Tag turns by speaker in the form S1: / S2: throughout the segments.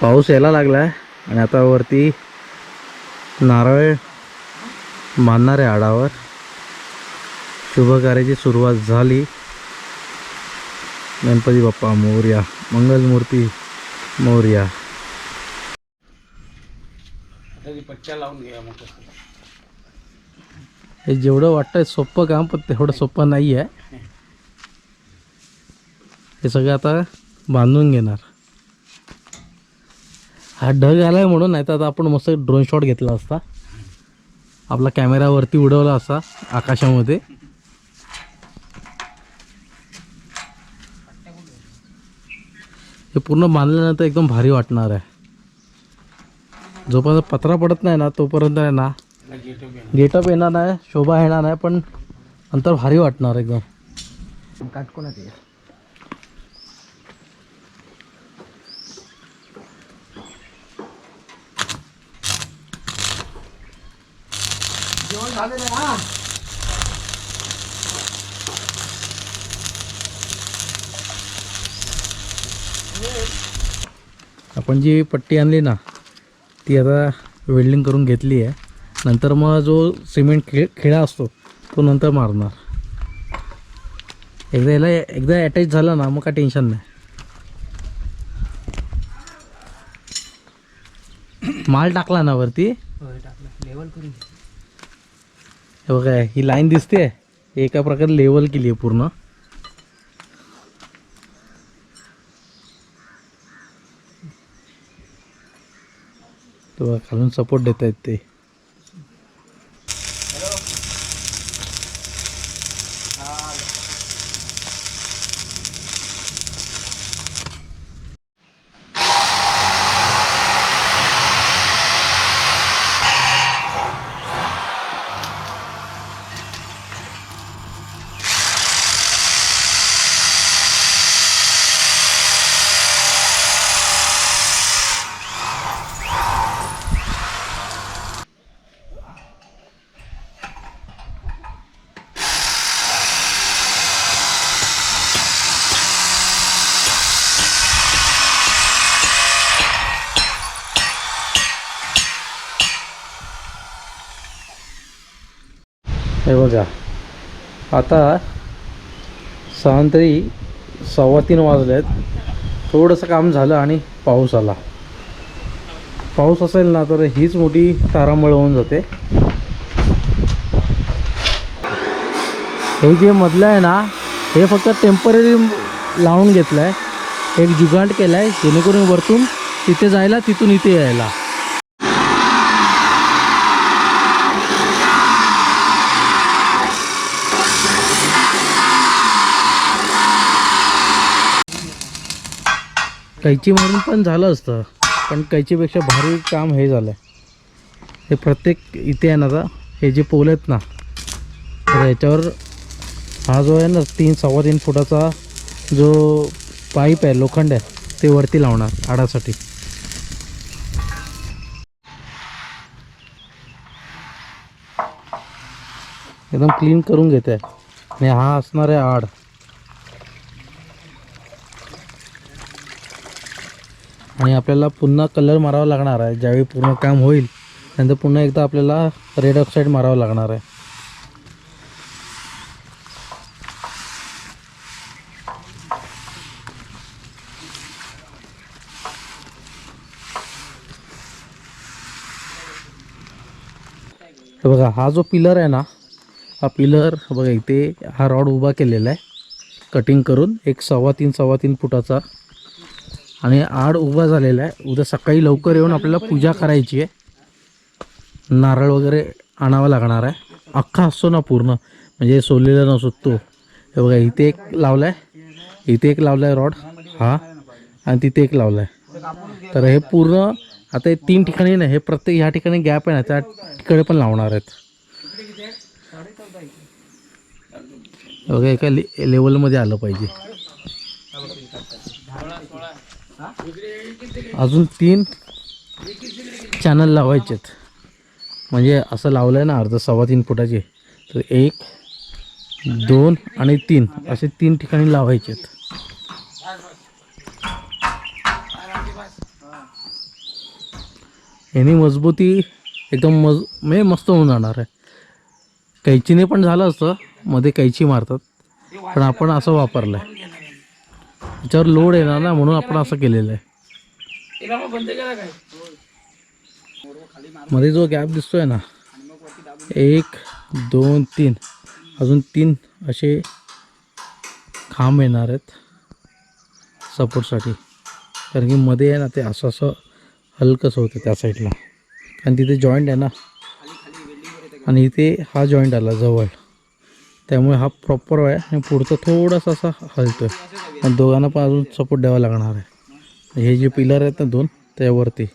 S1: पाऊस यायला लागला आहे आणि आता वरती नारळ मानणार आहे आडावर शुभ कार्याची सुरुवात झाली. गणपती बाप्पा मोर्या मंगलमूर्ती मोर्या.
S2: पट्ट्या लावून घ्या मग.
S1: हे जेवढं वाटतंय सोपं काम पण तेवढं सोपं नाही आहे हे सगळं आता बांधून घेणार. हा ढग आलाय म्हणून नाही तर आता आपण मस्त ड्रोन शॉट घेतला असता. आपला कॅमेरावरती उडवला असा आकाशामध्ये. हे पूर्ण बांधल्यानंतर एकदम भारी वाटणार आहे. जोपर्यंत पत्रा पडत नाही ना तोपर्यंत आहे ना गेटअप येणार नाही शोभा येणार नाही पण नंतर भारी वाटणार एकदम.
S2: काटकोणात आहे जेवण झालेलं आहे हा
S1: आपण जी पट्टी आणली ना ती आता वेल्डिंग करून घेतली आहे. नंतर मग जो सिमेंट खेळ खिळा असतो तो नंतर मारणार. एकदा याला एकदा अटॅच झाला ना मग काय टेन्शन नाही. माल टाकला ना वरती?
S2: लेवल करून
S1: हे बघा ही लाईन दिसते एका प्रकारे लेवल केली आहे पूर्ण. तेव्हा खालून सपोर्ट देत आहेत ते. हे आता सहांतरी सव्वा तीन वाजले आहेत थोडंसं काम झालं आणि पाऊस आला. पाऊस असेल ना तर हीच मोठी तारांबळ होऊन जाते. हे जे मधलं आहे ना हे फक्त टेंपररी लावून घेतलं आहे एक जुगाट केला आहे जेणेकरून वरतून तिथे जायला तिथून इथे यायला. कैची मारून पण झालं असतं पण कैचीपेक्षा भारी काम हे झालं हे प्रत्येक इथे आहे ना आता हे जे पोल आहेत ना तर याच्यावर हा जो आहे ना तीन सव्वा तीन फुटाचा जो पाईप आहे लोखंड आहे ते वरती लावणार आडासाठी. एकदम क्लीन करून घेते. आणि हा असणार आहे आड. आणि आपल्याला पुन्हा कलर मारावा लागणार आहे. ज्यावेळी पूर्ण काम होईल त्यानंतर पुन्हा एकदा आपल्याला रेड ऑक्साईड मारावं लागणार आहे. तर बघा हा जो पिलर आहे ना हा पिलर बघा इथे हा रॉड उभा केलेला आहे. कटिंग करून एक सव्वा तीन सव्वा तीन फुटाचा आणि आड उभा झालेला आहे. उद्या सकाळी लवकर येऊन आपल्याला पूजा करायची आहे. नारळ वगैरे आणावा लागणार आहे. अख्खा असतो ना पूर्ण. म्हणजे सोललेला नसतो तो. हे बघा इथे एक लावला आहे इथे एक लावला आहे रॉड हा. आणि तिथे एक लावला आहे तर हे पूर्ण आता हे तीन ठिकाणी नाही हे प्रत्येक ह्या ठिकाणी गॅप आहे ना त्या तिकडे पण लावणार आहेत. बघा एका ले लेवलमध्ये आलं पाहिजे. अजून तीन चॅनल लावायचेत. म्हणजे असं लावलं आहे ना अर्ध सव्वा तीन फुटाचे. तर एक दोन आणि तीन असे तीन ठिकाणी लावायचेत. ह्यानी मजबूती एकदम मज म्हणजे मस्त होऊन जाणार आहे. कैचीने पण झालं असतं मध्ये कैची मारतात. पण आपण असं वापरलं आहे त्याच्यावर लोड येणार ना म्हणून आपण असं केलेलं आहे. मध्ये जो गॅप दिसतोय ना एक दोन तीन अजून तीन असे खांब येणार आहेत सपोर्टसाठी कारण की मध्ये आहे ना ते असं असं हलकंसं होतं त्या साईडला आणि तिथे जॉईंट आहे ना. आणि इथे हा जॉईंट आला जवळ. त्यामुळे हा प्रॉपर आहे. आणि पुढचं थोडासा असा हलतोय आणि दोघांना पण अजून सपोर्ट द्यावा लागणार आहे. हे जे पिलर आहेत ना दोन त्यावरती.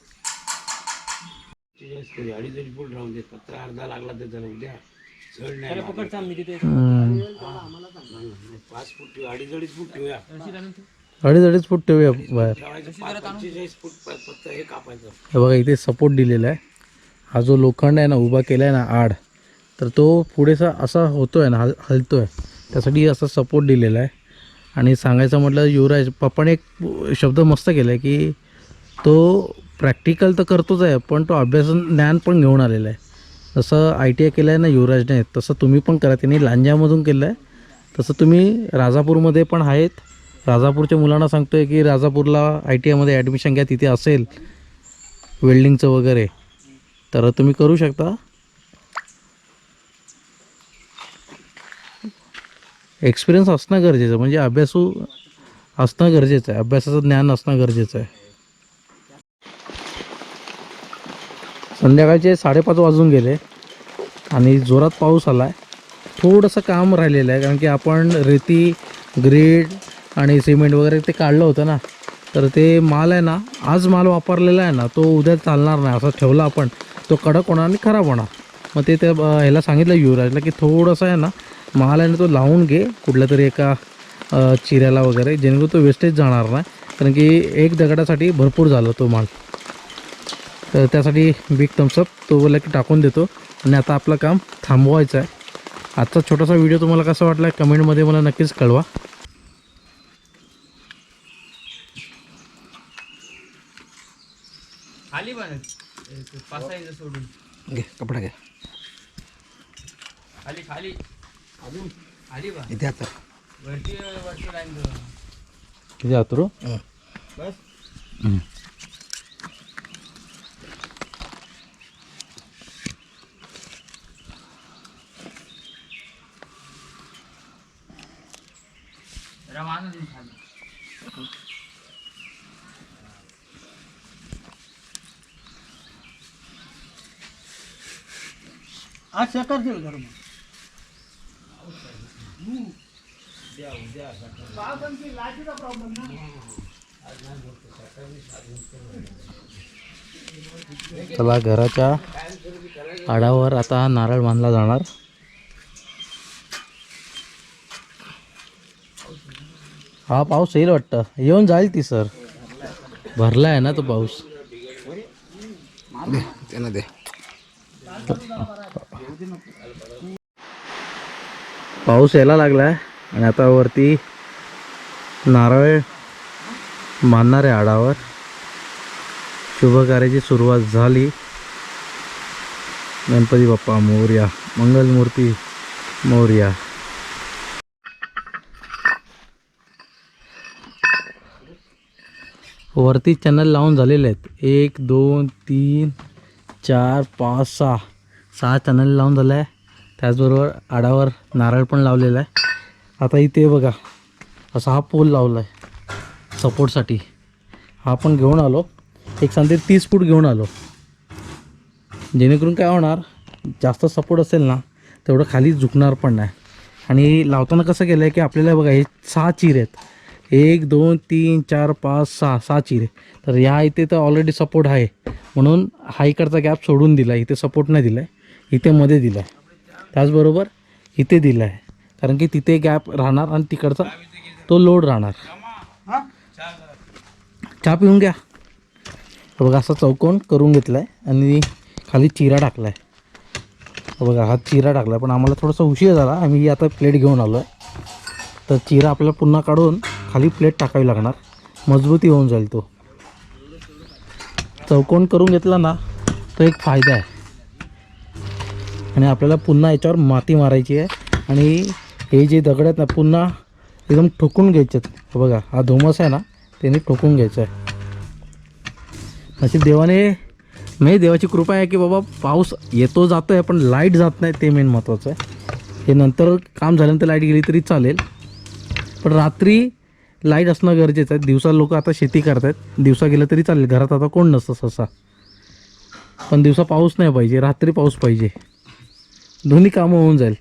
S2: अडीच अडीच फूट ठेवूया
S1: बाहेर.
S2: हे
S1: हे बघा इथे सपोर्ट दिलेला आहे. हा जो लोखंड आहे ना उभा केला आहे ना आड. तर तो पुढेसा असा होतो आहे ना हल हलतो आहे त्यासाठी असा सपोर्ट दिलेला आहे. आणि सांगायचं म्हटलं युवराज पप्पाने एक शब्द मस्त केला आहे की तो प्रॅक्टिकल तर करतोच आहे पण तो अभ्यास ज्ञान पण घेऊन आलेला आहे. जसं आय टी आय केलं आहे ना युवराजने तसं तुम्ही पण करा. त्यांनी लांजामधून केलं आहे तसं तुम्ही राजापूरमध्ये पण आहेत. राजापूरच्या मुलांना सांगतो आहे की राजापूरला आय टी आयमध्ये ॲडमिशन घ्या तिथे असेल. वेल्डिंगचं वगैरे. तर तुम्ही करू शकता. एक्सपिरियन्स असणं गरजेचं म्हणजे अभ्यासू असणं गरजेचं आहे. अभ्यासाचं ज्ञान असणं गरजेचं आहे. संध्याकाळचे साडेपाच वाजून गेले आणि जोरात पाऊस आला आहे थोडंसं काम राहिलेलं आहे कारण की आपण रेती ग्रीड आणि सिमेंट वगैरे ते काढलं होतं ना तर ते माल आहे ना आज माल वापरलेला आहे ना तो उद्या चालणार नाही असा ठेवला आपण. तो कडक होणार आणि खराब होणार. मग ते त्या ह्याला सांगितलं युवराजला की थोडंसं आहे ना माल आहे ना तो लावून घे कुठल्या तरी एका चिऱ्याला वगैरे जेणेकरून तो वेस्टेज जाणार नाही. कारण की एक दगडासाठी भरपूर झालं तो माल. तर त्यासाठी बिग थम्सअप तो बोला की टाकून देतो. आणि आता आपलं काम थांबवायचं आहे. आजचा छोटासा व्हिडिओ तुम्हाला कसा वाटला कमेंटमध्ये मला नक्कीच कळवा.
S2: खाली सोडून.
S3: घे कपडा घे.
S2: खाली खाली.
S3: इथे आता.
S1: किती आतरू
S2: आज सकाळ ठेव घर
S1: चला घराच्या आडावर आता हा नारळ बांधला जाणार. हा पाऊस येईल वाटतं. येऊन जाईल ती सर. भरला आहे ना तो पाऊस.
S3: दे.
S1: पाऊस यायला लागला आहे आणि आता वरती नारळ मानणाऱ्या आहे आडावर शुभकार्याची सुरुवात झाली. गणपती बाप्पा मोर्या मंगलमूर्ती मोर्या. वरती चॅनल लावून झालेले आहेत. एक दोन तीन चार पाच सहा सहा चॅनल लावून झालं आहे. त्याचबरोबर आडावर नारळ पण लावलेला आहे. आता इथे बघा असा हा पोल लावला आहे सपोर्टसाठी हा आपण घेऊन आलो. एक सांगते तीस फूट घेऊन आलो. जेणेकरून काय होणार जास्त सपोर्ट असेल ना तेवढं खाली झुकणार पण नाही. आणि लावताना कसं केलं आहे की आपल्याला बघा हे सहा चीर आहेत. एक दोन तीन चार पाच सहा सहा चीर. आहे तर ह्या इथे तर ऑलरेडी सपोर्ट आहे. म्हणून हा इकडचा गॅप सोडून दिला इथे सपोर्ट नाही दिला आहे इथे मध्ये दिला आहे त्याचबरोबर इथे दिला आहे कारण की तिथे गॅप राहणार आणि तिकडचा तो लोड राहणार. चहा पिऊन घ्या. बघा असा चौकोन करून घेतला आहे आणि खाली चिरा टाकला आहे बघा हा चिरा टाकला पण आम्हाला थोडासा उशीर झाला. आम्ही आता प्लेट घेऊन आलो आहे तर चिरा आपल्याला पुन्हा काढून खाली प्लेट टाकावी लागणार. मजबूती होऊन जाईल तो. चौकोन करून घेतला ना तो एक फायदा आहे. आणि आपल्याला पुन्हा याच्यावर माती मारायची आहे. आणि हे जे दगड आहेत ना पुन्हा एकदम ठोकून घ्यायचे आहेत. बघा हा धोमस आहे ना त्याने ठोकून घ्यायचा आहे. अशी देवाने म्हणजे देवाची कृपा आहे की बाबा पाऊस येतो जातो आहे पण लाइट जात नाही ते मेन महत्त्वाचं आहे. हे नंतर काम झाल्यानंतर लाइट गेली तरी चालेल. पण रात्री लाइट असणं गरजेचं आहे. दिवसा लोक आता शेती करतात दिवसा गेलं तरी चालेल. घरात आता कोण नसतं सहसा. पण दिवसा पाऊस नाही पाहिजे. रात्री पाऊस पाहिजे. दोन्ही कामं होऊन जाईल.